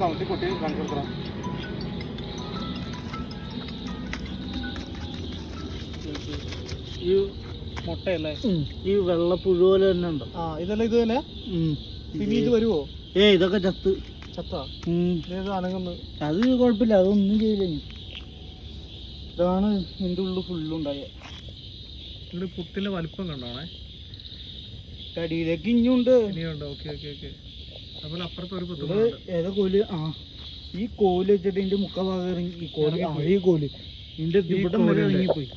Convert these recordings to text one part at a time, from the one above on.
County കൊട്ടി കാണിച്ചു കൊടുക്കണം ഈ മുട്ടയല്ലേ ഈ വെള്ളപ്പുഴു പോലെ തന്നെ ഉണ്ടോ? ആ ഇതല്ല ഇത് തന്നെ? ഇനി ഇത് വരുമോ ഏ ഇതൊക്കെ ചത്ത്. ചത്താ? അത് കുഴപ്പമില്ല അതൊന്നും ചെയ്യില്ല ഇതാണ് നിന്റെ ഉള്ളിൽ ഫുള്ളുണ്ടായ പുട്ടിലെ വലിപ്പം കണ്ടോണേ കടിയിലേക്ക് ഇഞ്ഞുണ്ട് ഇനിയുണ്ട്. Okay okay okay. ഏതാ കോൽ? ആ. ഈ കോൽ വെച്ചിട്ട് ഇതിന്റെ മുക്കാൽ ഭാഗം ഇറങ്ങി ഈ കോൽ. ആ, ഈ കോൽ. ഇതിന്റെ ഈ ഇവിടം വരെ കോലിന്റെ. ഇറങ്ങിപ്പോയി.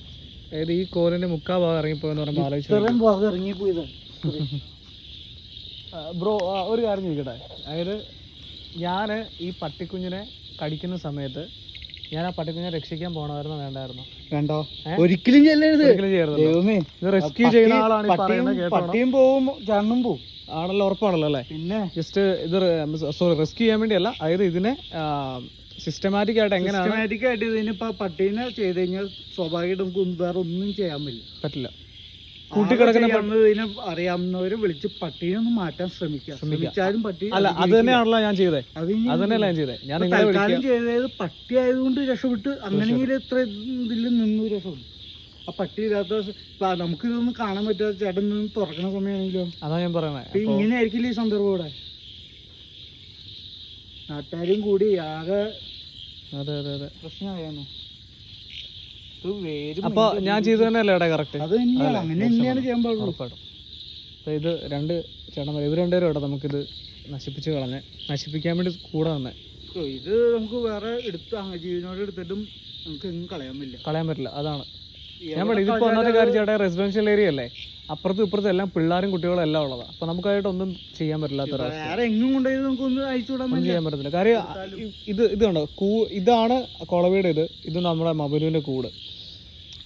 അതായത് ഈ കോലിന്റെ മുക്കാ ഭാഗം ഇറങ്ങിപ്പോയെന്ന് പറയുമ്പോൾ ആലോചിച്ചു ഇത്രയും ഭാഗം ഇറങ്ങിപ്പോയതാ. ബ്രോ ഒരു കാര്യം ചോദിക്കട്ടെ? അതായത് ഞാൻ ഈ പട്ടിക്കുഞ്ഞിനെ കടിക്കുന്ന സമയത്ത് ഞാൻ ആ പട്ടിക്കുഞ്ഞിനെ രക്ഷിക്കാൻ പോണമായിരുന്നു വേണ്ടായിരുന്നോ. വേണ്ടോ? ഒരിക്കലും ചെല്ലരുത് ഒരിക്കലും ചെയ്യരുത്. ദൈവമേ റെസ്ക്യൂ ചെയ്യുന്ന ആളാണ് പട്ടിയും പോവും ചണ്ണും പോവും. ആണല്ലോ ഉറപ്പാണല്ലോ അല്ലേ? പിന്നെ? ജസ്റ്റ് ഇത് സോറി റെസ്ക്യൂ ചെയ്യാൻ വേണ്ടിയല്ല. അതായത് ഇതിനെ സിസ്റ്റമാറ്റിക് ആയിട്ട് എങ്ങനെയാണ്? സിസ്റ്റമാറ്റിക് ആയിട്ട് ഇതിനിപ്പോ പട്ടീനെ ചെയ്ത് കഴിഞ്ഞാൽ സ്വാഭാവികമായിട്ട് നമുക്ക് വേറെ ഒന്നും ചെയ്യാൻ പറ്റില്ല. പറ്റില്ല. കൂട്ടിക്കിടക്കുന്ന ആകെ അറിയാവുന്നവരെ വിളിച്ച് പട്ടീനെ ഒന്ന് മാറ്റാൻ ശ്രമിക്കുക. ശ്രമിച്ചാലും പട്ടി അല്ല അത് തന്നെയാണല്ലോ ഞാൻ ചെയ്തേ അത് തന്നെയല്ല ഞാൻ ചെയ്തേ ഞാൻ തൽക്കാലം ചെയ്തത് പട്ടി ആയതുകൊണ്ട് രക്ഷപ്പെട്ട്. അങ്ങനെയെങ്കിലും ഇത്ര ഇതിൽ നിന്ന് രക്ഷപ്പെട്ടു. ആ പട്ടി ഇല്ലാത്ത നമുക്ക് ഇതൊന്നും കാണാൻ പറ്റാത്ത ചേട്ടൻ തുറക്കണ സമയമാണെങ്കിലോ അതാ ഞാൻ പറയുന്നത് ഇങ്ങനെയായിരിക്കില്ല ഇങ്ങനെ ആയിരിക്കില്ല ഈ സന്ദർഭം ഇവിടെ? നാട്ടുകാരും കൂടി ആകെ അതെ അതെ അതെ. പ്രശ്നമായിരുന്നു അപ്പൊ ഞാൻ ചെയ്തു തന്നെയല്ലേ കറക്റ്റ് അത് അങ്ങനെ തന്നെയാണ് ചെയ്യാൻ പാടുള്ളൂ. അപ്പൊ ഇത് രണ്ട് ചേട്ടന്മാർ ഇവർ രണ്ടുപേരും ഇവിടെ നമുക്കിത് നശിപ്പിച്ചു കളഞ്ഞ് നശിപ്പിക്കാൻ വേണ്ടി കൂടെ തന്നെ ഇത് നമുക്ക് വേറെ എടുത്ത് ജീവനോട് എടുത്തിട്ടും നമുക്ക് കളയാൻ പറ്റില്ല. കളയാൻ പറ്റില്ല. അതാണ്. ഞാൻ പറയാം ഇതിപ്പോ ഒന്നാമത്തെ കാര്യം ചേട്ടാ റെസിഡൻഷ്യൽ ഏരിയ അല്ലേ? അപ്പുറത്തും ഇപ്പുറത്തും എല്ലാം പിള്ളേരും കുട്ടികളും എല്ലാം ഉള്ളതാണ് അപ്പൊ നമുക്കായിട്ട് ഒന്നും ചെയ്യാൻ പറ്റില്ലാത്ത ഒന്ന് ചെയ്യാൻ പറ്റത്തില്ല. കാര്യം ഇത് ഇത് കണ്ടോ? കൂ ഇതാണ് കൊളവീട് ഇത്. ഇത് നമ്മുടെ മബലുവിന്റെ കൂട്.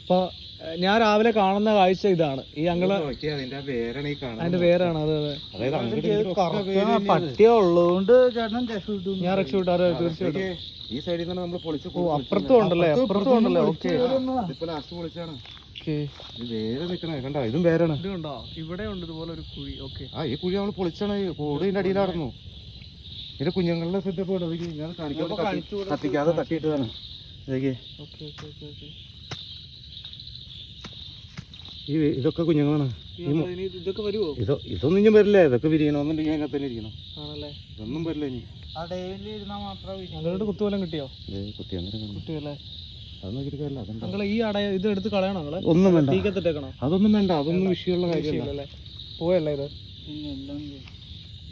അപ്പൊ ഏഹ്, ഞാൻ രാവിലെ കാണുന്ന കാഴ്ച ഇതാണ്. ഈ അങ്ങൾ അതിന്റെ വേരാണ് കാണുന്നത്. അതിന്റെ പേരാണ് അതെ അതെ. പട്ടിയ ഉള്ളതുകൊണ്ട് ചേട്ടൻ ഞാൻ രക്ഷപ്പെട്ടു അതെ തീർച്ചയായിട്ടും. ഈ സൈഡിൽ നിന്ന് നമ്മൾ പൊളിച്ച് അപ്പുറത്തും ഉണ്ടല്ലേ? അപ്പുറത്തും ഉണ്ടല്ലേ? ഓക്കെ. കണ്ടോ? ഇതും വേരാണ് ഇവിടെ ഉണ്ട് ഇതുപോലെ ഒരു കുഴി. ഓക്കെ. ആ ഈ കുഴി നമ്മൾ പൊളിച്ചാണ്. കൂട് ഇതിന്റെ അടിയിലായിരുന്നു. ഇതിന്റെ കുഞ്ഞുങ്ങളുടെ സെറ്റപ്പ് ഉണ്ട് ഞാൻ കാണിക്കാതെ തട്ടിയിട്ടതാണ്. Okay okay. ഈ ഇതൊക്കെ കുഞ്ഞുങ്ങളാണ്. ഇതൊക്കെ വരുമോ ഇതോ ഇതൊന്നും ഇനി വരില്ല. ഇതൊക്കെ വിരിയണമെന്നുണ്ടെങ്കിൽ അതിനകത്ത് തന്നെ ഇരിക്കണം. ആണല്ലേ? ഇതൊന്നും വരില്ല ഇനി. ഞങ്ങളുടെ കിട്ടിയോ? ഈ ഇത് എടുത്ത് കളയണോ നിങ്ങൾ ഒന്നും വേണ്ട. തീക്കത്തിട്ടേക്കണോ? അതൊന്നും വേണ്ട. അതൊന്നും വിഷയമുള്ള കാര്യമല്ല. പോയല്ല ഇത്?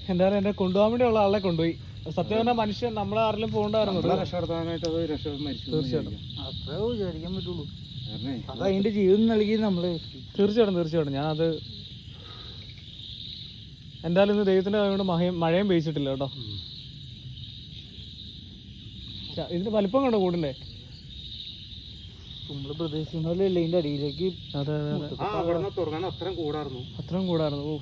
എന്തായാലും എന്നെ കൊണ്ടുപോകാൻ വേണ്ടിയുള്ള ആളെ കൊണ്ടുപോയി. സത്യം പറഞ്ഞാൽ മനുഷ്യൻ നമ്മളെ ആരെങ്കിലും പോകണ്ടായിരുന്നു? രക്ഷപ്പെടുത്താനായിട്ട് അത് തീർച്ചയായിട്ടും. അത്രേ വിചാരിക്കാൻ പറ്റുള്ളൂ. അത്. അതിന്റെ ജീവിതം നൽകി നമ്മൾ. തീർച്ചയായിട്ടും തീർച്ചയായിട്ടും. ഞാനത് എന്തായാലും ഇന്ന് ദൈവത്തിന്റെ കൊണ്ട് മഴയും മഴയും പെയ്ച്ചിട്ടില്ല കേട്ടോ. ഇതിന്റെ ഇതിന്റെ വലിപ്പം കണ്ടോ കൂടിന്റെ നമ്മൾ പ്രതീക്ഷിക്കുന്ന പോലെ ഇതിന്റെ അടിയിലേക്ക് അതെ അതെ അത്രയും കൂടായിരുന്നു. അത്രയും കൂടായിരുന്നു. ഓ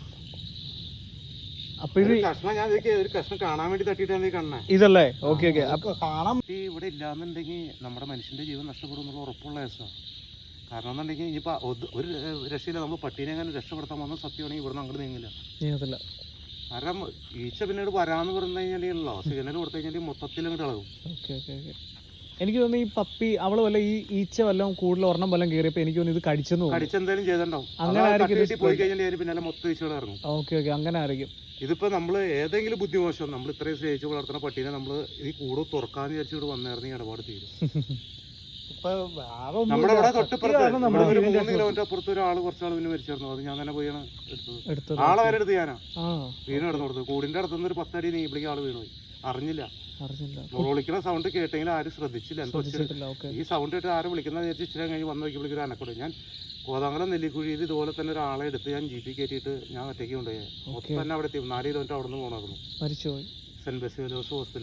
അപ്പൊ ഇത് ഒരു കഷ്ണം ഞാൻ ഒരു കഷ്ണം കാണാൻ വേണ്ടി തട്ടിയിട്ടാണ് ഈ കാണണേ. ഇതല്ലേ? Okay okay. അപ്പൊ കാണാൻ ഇവിടെ ഇല്ലാന്നുണ്ടെങ്കിൽ നമ്മുടെ മനുഷ്യന്റെ ജീവൻ നഷ്ടപ്പെടും എന്നുള്ള ഉറപ്പുള്ള കേസാണ് കാരണം എന്നുണ്ടെങ്കിൽ ഇനിയിപ്പോ ഒരു രക്ഷയില്ല. നമ്മൾ പട്ടീനെ അങ്ങനെ രക്ഷപ്പെടുത്താൻ വന്ന സത്യമാണെങ്കിൽ ഇവിടുന്ന് അങ്ങോട്ട് നീങ്ങില്ല. കാരണം ഈച്ച പിന്നീട് വരാന്ന് പറഞ്ഞു കഴിഞ്ഞാലോ സിഗ്നൽ കൊടുത്തു കഴിഞ്ഞാൽ മൊത്തത്തിൽ അങ്ങോട്ട് ഇളകും. എനിക്ക് തോന്നുന്നു ഈ പപ്പി അവൾ വല്ല ഈ ഈച്ച വല്ലതും കൂടുതൽ ഒരെണ്ണം വല്ലതും കയറിയപ്പോ എനിക്ക് തോന്നുന്നു ഇത് കടിച്ചെന്ന് കടിച്ചെന്തായാലും ചെയ്തിട്ടുണ്ടാവും. അങ്ങനെ പോയി കഴിഞ്ഞാൽ പിന്നെ പിന്നാലെ മൊത്തം ഈച്ചകൾ ഇറങ്ങും. Okay okay. അങ്ങനെ ആയിരിക്കും. ഇതിപ്പോ നമ്മൾ ഏതെങ്കിലും ബുദ്ധിമോശം നമ്മൾ ഇത്രയും സ്നേഹിച്ച് വളർത്തുന്ന പട്ടീനെ നമ്മൾ ഈ കൂട് തുറക്കാന്ന് വിചാരിച്ചു വന്നായിരുന്നു ഈ ഇടപാട് തീരും നമ്മുടെ ഇവിടെ തൊട്ടിപ്പുറത്ത് നമ്മുടെ ഒരു മൂന്ന് കിലോമീറ്റർ അപ്പുറത്ത് ഒരാൾ കുറച്ചാൾ പിന്നെ മരിച്ചിരുന്നു. അത് ഞാൻ തന്നെ പോയാണ് എടുത്തത്. ആളെ വരെ എടുത്ത് ഞാനാ? വീണ് കിടന്നു കൊടുത്തത് കൂടിന്റെ അടുത്തുനിന്ന് ഒരു പത്തടി നീപ്പിലേക്ക് ആൾ വീണു അറിഞ്ഞില്ല. വിളിക്കുന്ന സൗണ്ട് കേട്ടെങ്കിൽ ആരും ശ്രദ്ധിച്ചില്ല. എന്തോ ഈ സൗണ്ട് കേട്ട് ആരും വിളിക്കുന്ന ഇച്ചിരി കഴിഞ്ഞ് വന്ന് നോക്കിയപ്പോഴേക്കും ഒരു അനക്കൂടെ. ഞാൻ കോതാങ്കലം നെല്ലിക്കുഴിയിൽ ഇതുപോലെ തന്നെ ഒരാളെ എടുത്ത് ഞാൻ ജീപ്പി കയറ്റിയിട്ട് ഞാൻ ഒറ്റയ്ക്ക് കൊണ്ടുപോയി. മൊത്തം തന്നെ അവിടെ എത്തി. നാല് കിലോമീറ്റർ അവിടെ നിന്ന് പോകണമായിരുന്നു സെന്റ് ബെസിലോസ് ഹോസ്പിറ്റൽ